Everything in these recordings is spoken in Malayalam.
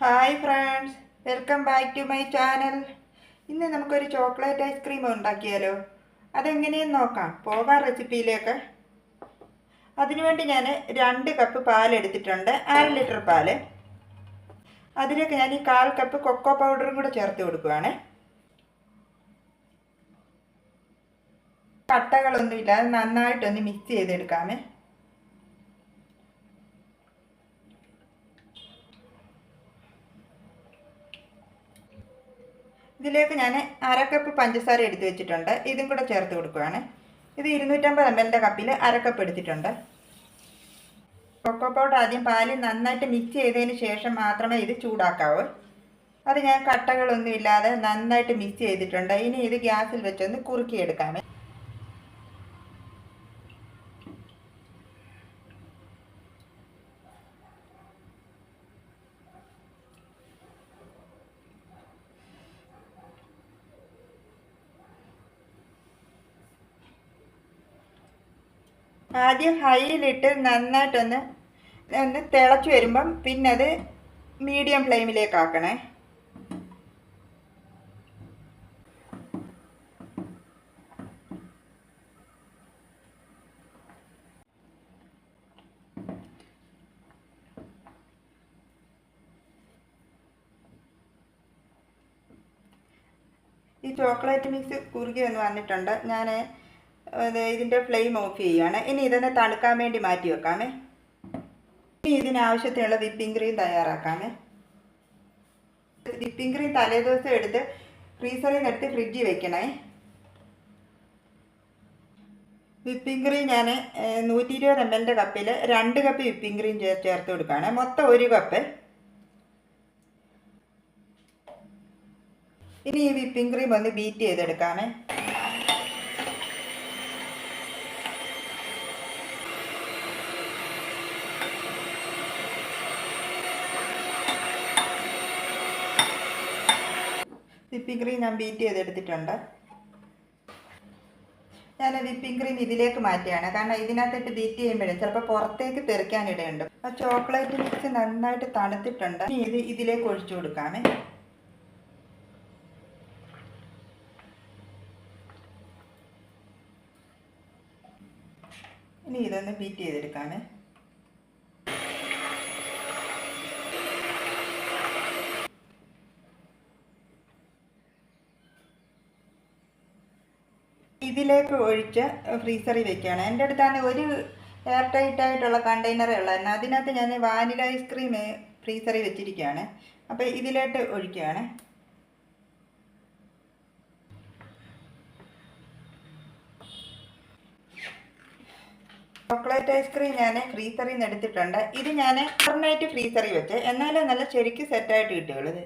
Hi friends welcome back to my channel ഇന്ന് നമുക്കൊരു ചോക്ലേറ്റ് ഐസ്ക്രീം ഉണ്ടാക്കിയാലോ? അതെങ്ങനെയെന്ന് നോക്കാം. പോകാം റെസിപ്പിയിലേക്ക്. അതിനുവേണ്ടി ഞാൻ രണ്ട് കപ്പ് പാൽ എടുത്തിട്ടുണ്ട്. അര ലിറ്റർ പാൽ അതിലേക്ക് ഞാൻ ഈ കാൽ കപ്പ് കൊക്കോ പൗഡറും കൂടെ ചേർത്ത് കൊടുക്കുവാണ്. കട്ടകളൊന്നും ഇല്ലാതെ നന്നായിട്ടൊന്ന് മിക്സ് ചെയ്തെടുക്കാമേ. ഇതിലേക്ക് ഞാൻ അര കപ്പ് പഞ്ചസാര എടുത്ത് വെച്ചിട്ടുണ്ട്. ഇതും കൂടെ ചേർത്ത് കൊടുക്കുകയാണ് ഇത് ഇരുന്നൂറ്റമ്പത് എം എല്ലിന്റെ കപ്പിൽ അര കപ്പ് എടുത്തിട്ടുണ്ട്. കൊക്കോ പൗഡർ ആദ്യം പാലിൽ നന്നായിട്ട് മിക്സ് ചെയ്തതിന് ശേഷം മാത്രമേ ഇത് ചൂടാക്കാവൂ. അത് ഞാൻ കട്ടകളൊന്നും ഇല്ലാതെ നന്നായിട്ട് മിക്സ് ചെയ്തിട്ടുണ്ട്. ഇനി ഇത് ഗ്യാസിൽ വെച്ചൊന്ന് കുറുക്കിയെടുക്കാമേ. ആദ്യം ഹൈയിലിട്ട് നന്നായിട്ടൊന്ന് ഒന്ന് തിളച്ച് വരുമ്പം പിന്നെ അത് മീഡിയം ഫ്ലെയിമിലേക്കാക്കണേ. ഈ ചോക്ലേറ്റ് മിക്സ് കുറുകി ഒന്ന് വന്നിട്ടുണ്ട്. ഞാൻ ഇതിന്റെ ഫ്ലെയിം ഓഫ് ചെയ്യുകയാണ് ഇനി ഇതൊന്ന് തണുക്കാൻ വേണ്ടി മാറ്റി വെക്കാമേ. ഇനി ഇതിനാവശ്യത്തിനുള്ള വിപ്പിംഗ് ക്രീം തയ്യാറാക്കാമേ. വിപ്പിംഗ് ക്രീം തലേദിവസം എടുത്ത് ഫ്രീസറിൽ നിന്ന് എടുത്ത് ഫ്രിഡ്ജിൽ വെക്കണേ. വിപ്പിംഗ് ക്രീം ഞാൻ നൂറ്റി ഇരുപത് എം എല്ലിന്റെ കപ്പിൽ രണ്ട് കപ്പ് വിപ്പിംഗ് ക്രീം ചേർത്ത് കൊടുക്കുകയാണ് മൊത്തം ഒരു കപ്പ് ഇനി ഈ വിപ്പിംഗ് ക്രീം ഒന്ന് ബീറ്റ് ചെയ്തെടുക്കാമേ. വിപ്പിംഗ് ക്രീം ഞാൻ ബീറ്റ് ചെയ്തെടുത്തിട്ടുണ്ട്. ഞാൻ വിപ്പിംഗ് ക്രീം ഇതിലേക്ക് മാറ്റുകയാണ്. കാരണം ഇതിനകത്തിട്ട് ബീറ്റ് ചെയ്യുമ്പോഴേ ചിലപ്പോൾ പുറത്തേക്ക് തെറിക്കാനിടയുണ്ട് ആ ചോക്ലേറ്റ് മിക്സ് നന്നായിട്ട് തണുത്തിട്ടുണ്ട്. ഇനി ഇത് ഇതിലേക്ക് ഒഴിച്ചു കൊടുക്കാമേ. ഇനി ഇതൊന്ന് ബീറ്റ് ചെയ്തെടുക്കാമേ. ഇതിലേക്ക് ഒഴിച്ച് ഫ്രീസറിൽ വെക്കുകയാണ്. എന്റെ അടുത്താണ് ഒരു എയർ ടൈറ്റ് ആയിട്ടുള്ള കണ്ടെയ്നറേ ഉള്ളായിരുന്നു അതിനകത്ത് ഞാൻ വാനില ഐസ്ക്രീം ഫ്രീസറിൽ വെച്ചിരിക്കുകയാണ്. അപ്പോൾ ഇതിലോട്ട് ഒഴിക്കുകയാണ്. ചോക്ലേറ്റ് ഐസ്ക്രീം ഞാൻ ഫ്രീസറിൽ നിന്ന് എടുത്തിട്ടുണ്ട്. ഇത് ഞാൻ ഓവർനൈറ്റ് ഫ്രീസറിൽ വെച്ച്. എന്നാലേ നല്ല ശരിക്കും സെറ്റായിട്ട് കിട്ടുകയുള്ളൂ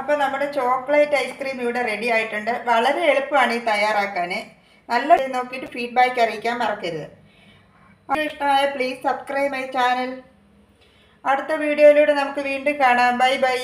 അപ്പോൾ നമ്മുടെ ചോക്ലേറ്റ് ഐസ്ക്രീം ഇവിടെ റെഡി ആയിട്ടുണ്ട്. വളരെ എളുപ്പമാണ് ഈ തയ്യാറാക്കാൻ നല്ല നോക്കിയിട്ട് ഫീഡ്ബാക്ക് അറിയിക്കാൻ മറക്കരുത്. ഇഷ്ടമായ പ്ലീസ് സബ്സ്ക്രൈബ് മൈ ചാനൽ അടുത്ത വീഡിയോയിലൂടെ നമുക്ക് വീണ്ടും കാണാം. Bye bye